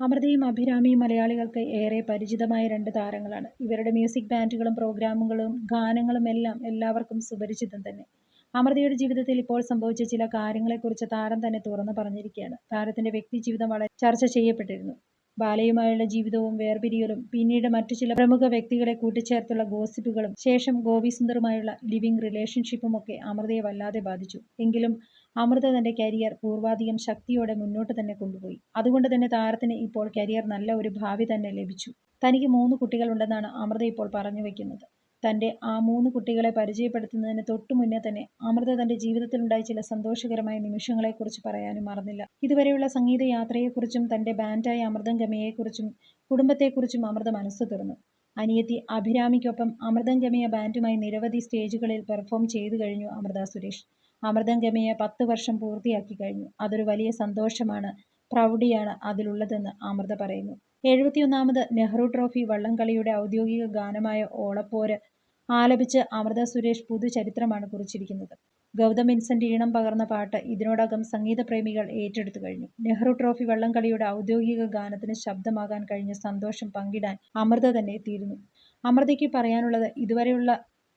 അമൃതയും അഭിരാമിയും മലയാളികൾക്ക് ഏറെ പരിചിതമായ രണ്ട് താരങ്ങളാണ്. ഇവരുടെ മ്യൂസിക് ബാൻഡുകളും പ്രോഗ്രാമുകളും ഗാനങ്ങളും എല്ലാം എല്ലാവർക്കും സുപരിചിതം തന്നെ. അമൃതയുടെ ജീവിതത്തിൽ ഇപ്പോൾ സംഭവിച്ച ചില കാര്യങ്ങളെക്കുറിച്ച് താരം തന്നെ തുറന്നു പറഞ്ഞിരിക്കുകയാണ്. താരത്തിന്റെ വ്യക്തിജീവിതം വളരെ ചർച്ച ചെയ്യപ്പെട്ടിരുന്നു. ബാലയുമായുള്ള ജീവിതവും വേർപിരിയലും പിന്നീട് മറ്റു ചില പ്രമുഖ വ്യക്തികളെ കൂട്ടിച്ചേർത്തുള്ള ഗോസിപ്പുകളും ശേഷം ഗോപി സുന്ദറുമായുള്ള റിലേഷൻഷിപ്പും ഒക്കെ അമൃതയെ വല്ലാതെ ബാധിച്ചു. എങ്കിലും അമൃത തന്റെ കരിയർ പൂർവാധികം ശക്തിയോടെ മുന്നോട്ട് തന്നെ കൊണ്ടുപോയി. അതുകൊണ്ട് തന്നെ താരത്തിന് ഇപ്പോൾ കരിയർ നല്ല ഒരു ഭാവി തന്നെ ലഭിച്ചു. തനിക്ക് മൂന്ന് കുട്ടികളുണ്ടെന്നാണ് അമൃത ഇപ്പോൾ പറഞ്ഞുവെക്കുന്നത്. തന്റെ ആ മൂന്ന് കുട്ടികളെ പരിചയപ്പെടുത്തുന്നതിന് തൊട്ടുമുന്നേ തന്നെ അമൃത തന്റെ ജീവിതത്തിലുണ്ടായ ചില സന്തോഷകരമായ നിമിഷങ്ങളെക്കുറിച്ച് പറയാനും മറന്നില്ല. ഇതുവരെയുള്ള സംഗീത യാത്രയെക്കുറിച്ചും തന്റെ ബാൻഡായ അമൃതം ഗമയെക്കുറിച്ചും കുടുംബത്തെക്കുറിച്ചും അമൃത മനസ്സ് തുറന്നു. അനിയത്തി അഭിരാമിക്കൊപ്പം അമൃതം ഗമയ ബാൻഡുമായി നിരവധി സ്റ്റേജുകളിൽ പെർഫോം ചെയ്തു കഴിഞ്ഞു അമൃത സുരേഷ്. അമൃതം ഗമയ പത്ത് വർഷം പൂർത്തിയാക്കി കഴിഞ്ഞു. അതൊരു വലിയ സന്തോഷമാണ്, പ്രൗഢിയാണ് അതിലുള്ളതെന്ന് അമൃത പറയുന്നു. എഴുപത്തിയൊന്നാമത് നെഹ്റു ട്രോഫി വള്ളംകളിയുടെ ഔദ്യോഗിക ഗാനമായ ഓളപ്പോര് ആലപിച്ച് അമൃത സുരേഷ് പുതുചരിത്രമാണ് കുറിച്ചിരിക്കുന്നത്. ഗൗതം വിൻസെന്റ് ഈണം പകർന്ന പാട്ട് ഇതിനോടകം സംഗീതപ്രേമികൾ ഏറ്റെടുത്തു കഴിഞ്ഞു. നെഹ്റു ട്രോഫി വള്ളംകളിയുടെ ഔദ്യോഗിക ഗാനത്തിന് ശബ്ദമാകാൻ കഴിഞ്ഞ സന്തോഷം പങ്കിടാൻ അമൃത തന്നെ എത്തിയിരുന്നു. അമൃതയ്ക്ക് പറയാനുള്ളത് ഇതുവരെയുള്ള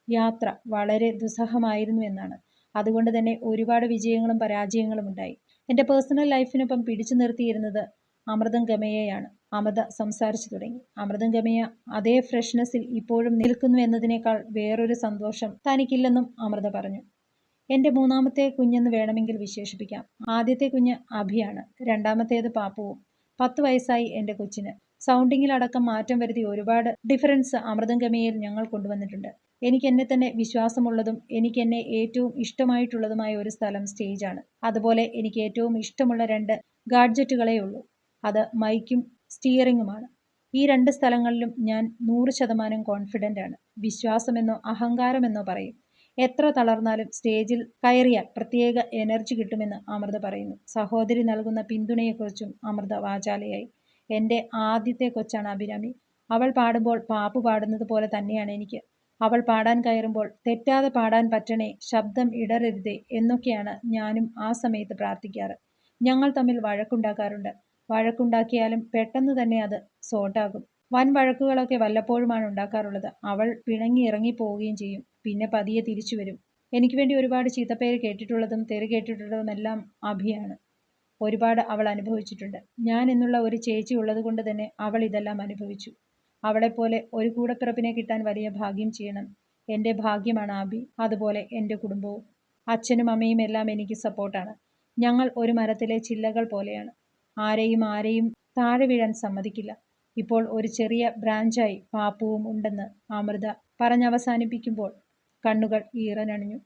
യാത്ര വളരെ ദുസ്സഹമായിരുന്നു എന്നാണ്. അതുകൊണ്ട് തന്നെ ഒരുപാട് വിജയങ്ങളും പരാജയങ്ങളും ഉണ്ടായി. എന്റെ പേഴ്സണൽ ലൈഫിനൊപ്പം പിടിച്ചു നിർത്തിയിരുന്നത് അമൃതം ഗമയയാണ്. അമൃത സംസാരിച്ചു തുടങ്ങി. അമൃതം ഗമയ അതേ ഫ്രഷ്നെസ്സിൽ ഇപ്പോഴും നിൽക്കുന്നു എന്നതിനേക്കാൾ വേറൊരു സന്തോഷം തനിക്കില്ലെന്നും അമൃത പറഞ്ഞു. എന്റെ മൂന്നാമത്തെ കുഞ്ഞെന്ന് വേണമെങ്കിൽ വിശേഷിപ്പിക്കാം. ആദ്യത്തെ കുഞ്ഞ് അഭിയാണ്. രണ്ടാമത്തേത് പാപ്പുവും. പത്ത് വയസ്സായി എന്റെ കൊച്ചിന്. സൗണ്ടിങ്ങിലടക്കം മാറ്റം വരുത്തി ഒരുപാട് ഡിഫറൻസ് അമൃതം ഗമയയിൽ ഞങ്ങൾ കൊണ്ടുവന്നിട്ടുണ്ട്. എനിക്കെന്നെ തന്നെ വിശ്വാസമുള്ളതും എനിക്ക് എന്നെ ഏറ്റവും ഇഷ്ടമായിട്ടുള്ളതുമായ ഒരു സ്ഥലം സ്റ്റേജാണ്. അതുപോലെ എനിക്ക് ഏറ്റവും ഇഷ്ടമുള്ള രണ്ട് ഗാഡ്ജറ്റുകളേ ഉള്ളൂ അത് മൈക്കും സ്റ്റിയറിങ്ങുമാണ്. ഈ രണ്ട് സ്ഥലങ്ങളിലും ഞാൻ നൂറ് ശതമാനം ആണ് വിശ്വാസമെന്നോ അഹങ്കാരമെന്നോ പറയും. എത്ര തളർന്നാലും സ്റ്റേജിൽ കയറിയാൽ പ്രത്യേക എനർജി കിട്ടുമെന്ന് അമൃത പറയുന്നു. സഹോദരി നൽകുന്ന പിന്തുണയെക്കുറിച്ചും അമൃത വാചാലയായി. എന്റെ ആദ്യത്തെ കൊച്ചാണ് അഭിരാമി. അവൾ പാടുമ്പോൾ പാപ്പു പാടുന്നത് പോലെ തന്നെയാണ് എനിക്ക്. അവൾ പാടാൻ കയറുമ്പോൾ തെറ്റാതെ പാടാൻ പറ്റണേ, ശബ്ദം ഇടരരുതേ എന്നൊക്കെയാണ് ഞാനും ആ സമയത്ത് പ്രാർത്ഥിക്കാറ്. ഞങ്ങൾ തമ്മിൽ വഴക്കുണ്ടാക്കാറുണ്ട്. വഴക്കുണ്ടാക്കിയാലും പെട്ടെന്ന് തന്നെ അത് സോട്ടാകും വൻ വഴക്കുകളൊക്കെ വല്ലപ്പോഴുമാണ് ഉണ്ടാക്കാറുള്ളത്. അവൾ പിണങ്ങി ഇറങ്ങി പോവുകയും ചെയ്യും. പിന്നെ പതിയെ തിരിച്ചു വരും. എനിക്ക് വേണ്ടി ഒരുപാട് ചീത്തപ്പേര് കേട്ടിട്ടുള്ളതും തെറി കേട്ടിട്ടുള്ളതുമെല്ലാം അഭിയാണ്. ഒരുപാട് അവൾ അനുഭവിച്ചിട്ടുണ്ട്. ഞാൻ എന്നുള്ള ഒരു ചേച്ചി ഉള്ളതുകൊണ്ട് തന്നെ അവൾ ഇതെല്ലാം അനുഭവിച്ചു. അവളെപ്പോലെ ഒരു കൂടപ്പിറപ്പിനെ കിട്ടാൻ വലിയ ഭാഗ്യം ചെയ്യണം. എന്റെ ഭാഗ്യമാണ് ആബി അതുപോലെ എന്റെ കുടുംബവും. അച്ഛനും അമ്മയും എല്ലാം എനിക്ക് സപ്പോർട്ടാണ്. ഞങ്ങൾ ഒരു മരത്തിലെ ചില്ലകൾ പോലെയാണ്. ആരെയും ആരെയും താഴെ വീഴാൻ സമ്മതിക്കില്ല. ഇപ്പോൾ ഒരു ചെറിയ ബ്രാഞ്ചായി പാപ്പുവും ഉണ്ടെന്ന് അമൃത പറഞ്ഞവസാനിപ്പിക്കുമ്പോൾ കണ്ണുകൾ ഈറനണിഞ്ഞു.